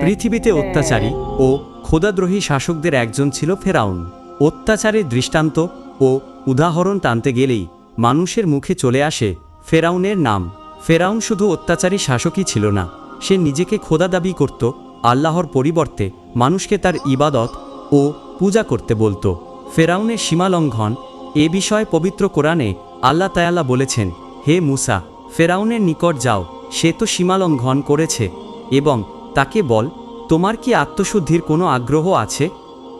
পৃথিবীতে অত্যাচারী ও খোদাদ্রোহী শাসকদের একজন ছিল ফেরাউন। অত্যাচারের দৃষ্টান্ত ও উদাহরণ টানতে গেলেই মানুষের মুখে চলে আসে ফেরাউনের নাম। ফেরাউন শুধু অত্যাচারী শাসকই ছিল না সে নিজেকে খোদা দাবি করত আল্লাহর পরিবর্তে মানুষকে তার ইবাদত ও পূজা করতে বলতো। ফেরাউনের সীমালঙ্ঘন এ বিষয়ে পবিত্র কোরআনে আল্লাহ তায়াল্লাহ বলেছেন হে মুসা ফেরাউনের নিকট যাও সে তো সীমালঙ্ঘন করেছে এবং তাকে বল, তোমার কি আত্মশুদ্ধির কোনো আগ্রহ আছে?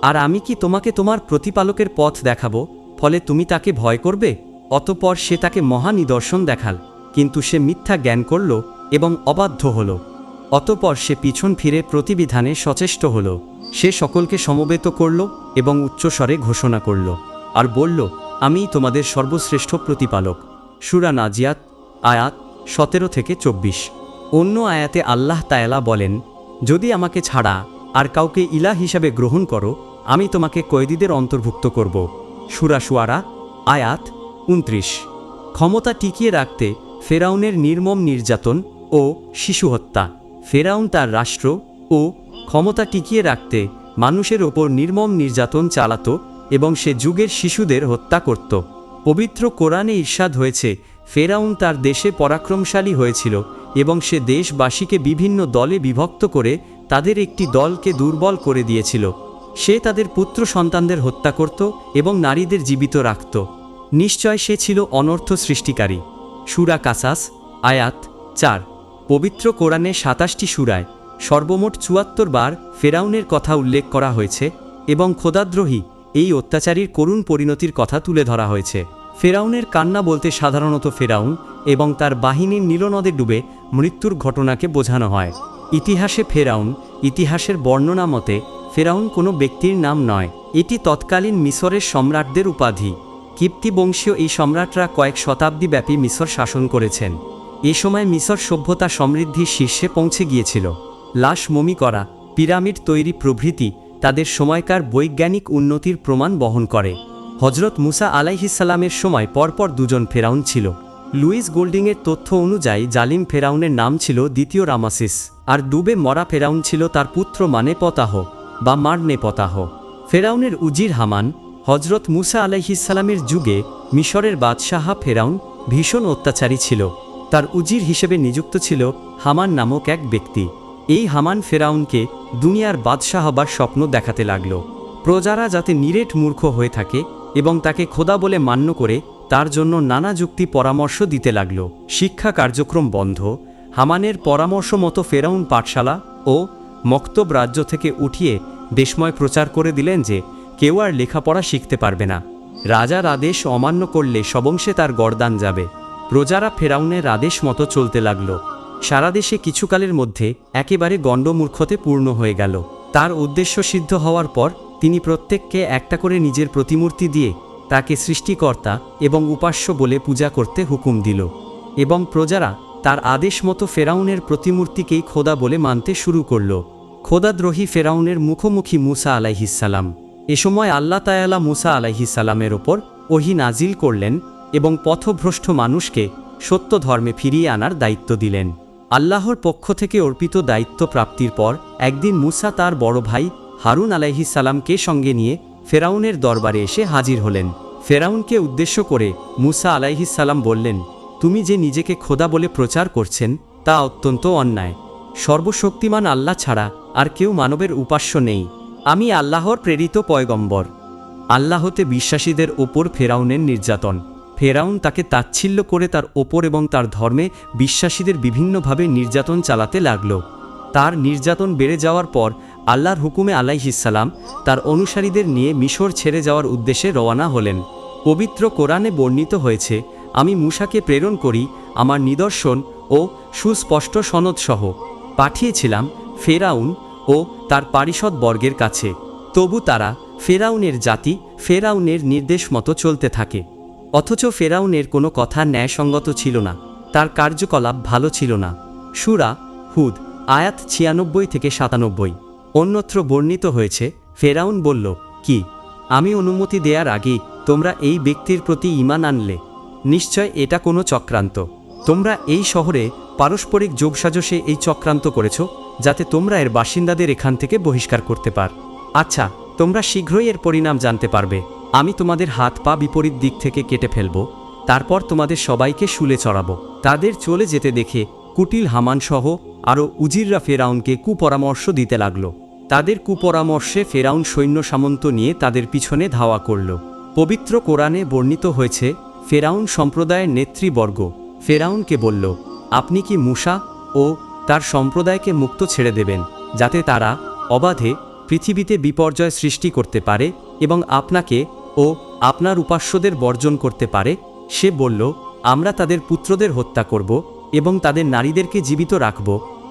আর আমি কি তোমাকে তোমার প্রতিপালকের পথ দেখাবো, ফলে তুমি তাকে ভয় করবে? অতপর সে তাকে মহা নিদর্শন দেখাল, কিন্তু সে মিথ্যা জ্ঞান করল এবং অবাধ্য হল। অতপর সে পিছন ফিরে প্রতিবিধানে সচেষ্ট হল। সে সকলকে সমবেত করল এবং উচ্চস্বরে ঘোষণা করল আর বলল আমি তোমাদের সর্বশ্রেষ্ঠ প্রতিপালক। সুরা নাজিয়াত, আয়াত সতেরো থেকে চব্বিশ। অন্য আয়াতে আল্লাহ তায়ালা বলেন, যদি আমাকে ছাড়া আর কাউকে ইলা হিসাবে গ্রহণ করো, আমি তোমাকে কয়েদিদের অন্তর্ভুক্ত করব। সুরা সুয়ারা, আয়াত উনত্রিশ। ক্ষমতা টিকিয়ে রাখতে ফেরাউনের নির্মম নির্যাতন ও শিশু হত্যা। ফেরাউন তার রাষ্ট্র ও ক্ষমতা টিকিয়ে রাখতে মানুষের ওপর নির্মম নির্যাতন চালাত এবং সে যুগের শিশুদের হত্যা করত। পবিত্র কোরআনে ঈর্ষাদ হয়েছে, ফেরাউন তার দেশে পরাক্রমশালী হয়েছিল এবং সে দেশবাসীকে বিভিন্ন দলে বিভক্ত করে তাদের একটি দলকে দুর্বল করে দিয়েছিল। সে তাদের পুত্র সন্তানদের হত্যা করত এবং নারীদের জীবিত রাখত। নিশ্চয় সে ছিল অনর্থ সৃষ্টিকারী। সুরা কাসাস, আয়াত চার। পবিত্র কোরআনে সাতাশটি সুরায় সর্বমোট চুয়াত্তর বার ফেরাউনের কথা উল্লেখ করা হয়েছে এবং খোদাদ্রোহী এই অত্যাচারীর করুণ পরিণতির কথা তুলে ধরা হয়েছে। ফেরাউনের কান্না বলতে সাধারণত ফেরাউন এবং তার বাহিনীর নীলনদে ডুবে মৃত্যুর ঘটনাকে বোঝানো হয়। ইতিহাসে ফেরাউন ইতিহাসের বর্ণনা মতে ফেরাউন কোনো ব্যক্তির নাম নয়। এটি তৎকালীন মিশরের সম্রাটদের উপাধি। কিপ্তি বংশীয় এই সম্রাটরা কয়েক শতাব্দী ব্যাপী মিশর শাসন করেছেন। এ সময় মিশর সভ্যতা সমৃদ্ধির শীর্ষে পৌঁছে গিয়েছিল। লাশ মমি করা, পিরামিড তৈরি প্রভৃতি তাদের সময়কার বৈজ্ঞানিক উন্নতির প্রমাণ বহন করে। হজরত মুসা আলাইহিসাল্লামের সময় পরপর দুজন ফেরাউন ছিল। লুইস গোল্ডিংয়ের তথ্য অনুযায়ী জালিম ফেরাউনের নাম ছিল দ্বিতীয় রামাসিস, আর ডুবে মরা ফেরাউন ছিল তার পুত্র মানে পতাহ, বা মারনে পতাহ। ফেরাউনের উজির হামান হজরত মুসা আলাইহিসাল্লামের যুগে মিশরের বাদশাহা ফেরাউন ভীষণ অত্যাচারী ছিল। তার উজির হিসেবে নিযুক্ত ছিল হামান নামক এক ব্যক্তি। এই হামান ফেরাউনকে দুনিয়ার বাদশাহ হবার স্বপ্ন দেখাতে লাগল। প্রজারা যাতে নিরেট মূর্খ হয়ে থাকে এবং তাকে খোদা বলে মান্য করে তার জন্য নানা যুক্তি পরামর্শ দিতে লাগল। শিক্ষা কার্যক্রম বন্ধ, হামানের পরামর্শ মতো ফেরাউন পাঠশালা ও মক্তব রাজ্য থেকে উঠিয়ে দেশময় প্রচার করে দিলেন যে কেউ আর লেখাপড়া শিখতে পারবে না। রাজার আদেশ অমান্য করলে সবংশে তার গরদান যাবে। প্রজারা ফেরাউনের আদেশ মতো চলতে লাগল। সারা দেশে কিছুকালের মধ্যে একেবারে গণ্ডমূর্খতে পূর্ণ হয়ে গেল। তার উদ্দেশ্য সিদ্ধ হওয়ার পর তিনি প্রত্যেককে একটা করে নিজের প্রতিমূর্তি দিয়ে তাকে সৃষ্টিকর্তা এবং উপাস্য বলে পূজা করতে হুকুম দিল এবং প্রজারা তার আদেশ মতো ফেরাউনের প্রতিমূর্তিকেই খোদা বলে মানতে শুরু করল। খোদাদ্রোহী ফেরাউনের মুখোমুখি মুসা আলাইহিসাল্লাম এ সময় আল্লাহ তায়ালা মুসা আলাইহিসাল্লামের ওপর ওহি নাজিল করলেন এবং পথভ্রষ্ট মানুষকে সত্য ধর্মে ফিরিয়ে আনার দায়িত্ব দিলেন। আল্লাহর পক্ষ থেকে অর্পিত দায়িত্ব প্রাপ্তির পর একদিন মুসা তার বড় ভাই হারুন আলাইহিসাল্লামকে সঙ্গে নিয়ে ফেরাউনের দরবারে এসে হাজির হলেন। ফেরাউনকে উদ্দেশ্য করে মুসা আলাইহিসাল্লাম বললেন, তুমি যে নিজেকে খোদা বলে প্রচার করছেন, তা অত্যন্ত অন্যায়। সর্বশক্তিমান আল্লাহ ছাড়া আর কেউ মানবের উপাস্য নেই। আমি আল্লাহর প্রেরিত পয়গম্বর। আল্লাহতে বিশ্বাসীদের ওপর ফেরাউনের নির্যাতন। ফেরাউন তাকে তাচ্ছিল্য করে তার ওপর এবং তার ধর্মে বিশ্বাসীদের বিভিন্নভাবে নির্যাতন চালাতে লাগল। তার নির্যাতন বেড়ে যাওয়ার পর আল্লাহর হুকুমে আলাইহিসাল্লাম তার অনুসারীদের নিয়ে মিশর ছেড়ে যাওয়ার উদ্দেশ্যে রওনা হলেন। পবিত্র কোরআনে বর্ণিত হয়েছে, আমি মুসাকে প্রেরণ করি, আমার নিদর্শন ও সুস্পষ্ট সনদসহ পাঠিয়েছিলাম ফেরাউন ও তার পারিষদ বর্গের কাছে। তবু তারা ফেরাউনের জাতি ফেরাউনের নির্দেশ মতো চলতে থাকে। অথচ ফেরাউনের কোনো কথা ন্যায়সঙ্গত ছিল না, তার কার্যকলাপ ভালো ছিল না। সুরা হুদ, আয়াত ছিয়ানব্বই থেকে সাতানব্বই। অন্যত্র বর্ণিত হয়েছে, ফেরাউন বলল, কি? আমি অনুমতি দেওয়ার আগেই তোমরা এই ব্যক্তির প্রতি ইমান আনলে। নিশ্চয় এটা কোনো চক্রান্ত। তোমরা এই শহরে পারস্পরিক যোগসাজশে এই চক্রান্ত করেছ, যাতে তোমরা এর বাসিন্দাদের এখান থেকে বহিষ্কার করতে পার। আচ্ছা তোমরা শীঘ্রই এর পরিণাম জানতে পারবে। আমি তোমাদের হাত পা বিপরীত দিক থেকে কেটে ফেলব, তারপর তোমাদের সবাইকে শুলে চড়াবো। তাদের চলে যেতে দেখে কুটিল হামানসহ আরও উজিররা ফেরাউনকে কুপরামর্শ দিতে লাগল। তাদের কুপরামর্শে ফেরাউন সৈন্য সামন্ত নিয়ে তাদের পিছনে ধাওয়া করল। পবিত্র কোরআনে বর্ণিত হয়েছে, ফেরাউন সম্প্রদায়ের নেতৃবর্গ। ফেরাউনকে বলল, আপনি কি মুসা ও তার সম্প্রদায়কে মুক্ত ছেড়ে দেবেন, যাতে তারা অবাধে পৃথিবীতে বিপর্যয় সৃষ্টি করতে পারে এবং আপনাকে ও আপনার উপাস্যদের বর্জন করতে পারে? সে বলল, আমরা তাদের পুত্রদের হত্যা করব এবং তাদের নারীদেরকে জীবিত রাখব,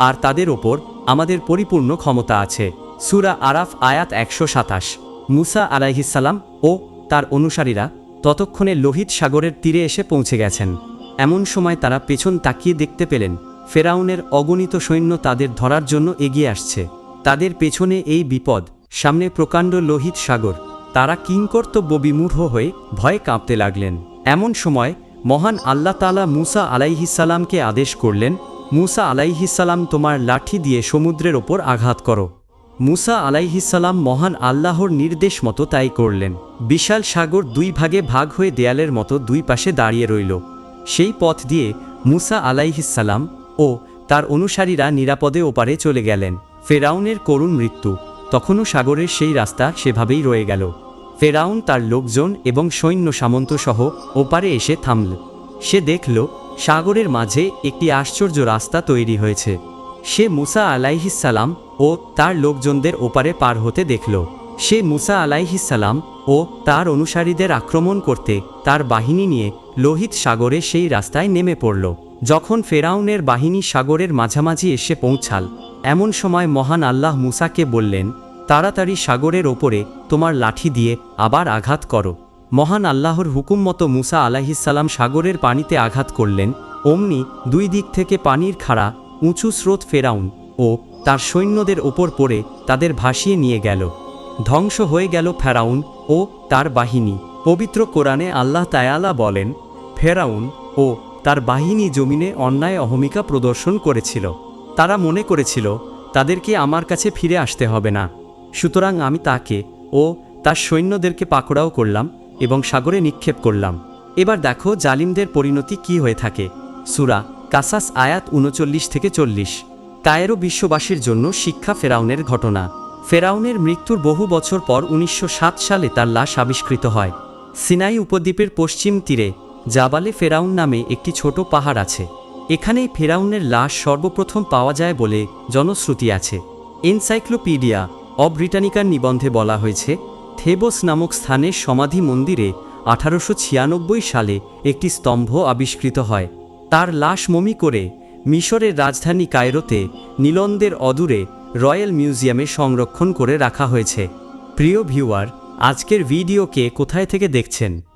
আর তাদের ওপর আমাদের পরিপূর্ণ ক্ষমতা আছে। সুরা আরাফ আয়াত একশো সাতাশ। মুসা আলাইহিসাল্লাম ও তার অনুসারীরা ততক্ষণে লোহিত সাগরের তীরে এসে পৌঁছে গেছেন। এমন সময় তারা পেছন তাকিয়ে দেখতে পেলেন, ফেরাউনের অগণিত সৈন্য তাদের ধরার জন্য এগিয়ে আসছে। তাদের পেছনে এই বিপদ, সামনে প্রকাণ্ড লোহিত সাগর। তারা কিংকর্তব্য বিমূঢ় হয়ে ভয়ে কাঁপতে লাগলেন। এমন সময় মহান আল্লাহ তালা মুসা আলাইহিসাল্লামকে আদেশ করলেন, মুসা আলাইহিসাল্লাম তোমার লাঠি দিয়ে সমুদ্রের ওপর আঘাত করো। মুসা আলাইহিসাল্লাম মহান আল্লাহর নির্দেশ মতো তাই করলেন। বিশাল সাগর দুই ভাগে ভাগ হয়ে দেয়ালের মতো দুই পাশে দাঁড়িয়ে রইল। সেই পথ দিয়ে মুসা আলাইহিসাল্লাম ও তার অনুসারীরা নিরাপদে ওপারে চলে গেলেন। ফেরাউনের করুণ মৃত্যু। তখনও সাগরের সেই রাস্তা সেভাবেই রয়ে গেল। ফেরাউন তার লোকজন এবং সৈন্য সামন্ত সহ ওপারে এসে থামল। সে দেখল, সাগরের মাঝে একটি আশ্চর্য রাস্তা তৈরি হয়েছে। সে মুসা আলাইহিসাল্লাম ও তার লোকজনদের ওপারে পার হতে দেখল। সে মুসা আলাইহিসাল্লাম ও তার অনুসারীদের আক্রমণ করতে তার বাহিনী নিয়ে লোহিত সাগরে সেই রাস্তায় নেমে পড়ল। যখন ফেরাউনের বাহিনী সাগরের মাঝামাঝি এসে পৌঁছাল, এমন সময় মহান আল্লাহ মুসাকে বললেন, তাড়াতাড়ি সাগরের ওপরে তোমার লাঠি দিয়ে আবার আঘাত করো। মহান আল্লাহর হুকুম মতো মুসা আলাহিসাল্লাম সাগরের পানিতে আঘাত করলেন। অমনি দুই দিক থেকে পানির খাড়া উঁচু স্রোত ফেরাউন ও তার সৈন্যদের ওপর পড়ে তাদের ভাসিয়ে নিয়ে গেল। ধ্বংস হয়ে গেল ফেরাউন ও তার বাহিনী। পবিত্র কোরআনে আল্লাহ তায়ালা বলেন, ফেরাউন ও তার বাহিনী জমিনে অন্যায় অহমিকা প্রদর্শন করেছিল। তারা মনে করেছিল, তাদেরকে আমার কাছে ফিরে আসতে হবে না। সুতরাং আমি তাকে ও তার সৈন্যদেরকে পাকড়াও করলাম এবং সাগরে নিক্ষেপ করলাম। এবার দেখো জালিমদের পরিণতি কি হয়ে থাকে। সুরা কাসাস আয়াত উনচল্লিশ থেকে চল্লিশ। কায়েরো বিশ্ববাসীর জন্য শিক্ষা ফেরাউনের ঘটনা। ফেরাউনের মৃত্যুর বহু বছর পর উনিশশো সাত সালে তার লাশ আবিষ্কৃত হয়। সিনাই উপদ্বীপের পশ্চিম তীরে, জাবালে ফেরাউন নামে একটি ছোট পাহাড় আছে। এখানেই ফেরাউনের লাশ সর্বপ্রথম পাওয়া যায় বলে জনশ্রুতি আছে। এনসাইক্লোপিডিয়া অব ব্রিটানিকার নিবন্ধে বলা হয়েছে, থেবোস নামক স্থানের সমাধি মন্দিরে আঠারোশো ছিয়ানব্বই সালে একটি স্তম্ভ আবিষ্কৃত হয়। তার লাশ মমি করে মিশরের রাজধানী কায়রোতে, নীলন্দের অদূরে রয়্যাল মিউজিয়ামে সংরক্ষণ করে রাখা হয়েছে। প্রিয় ভিউয়ার, আজকের ভিডিওকে কোথায় থেকে দেখছেন?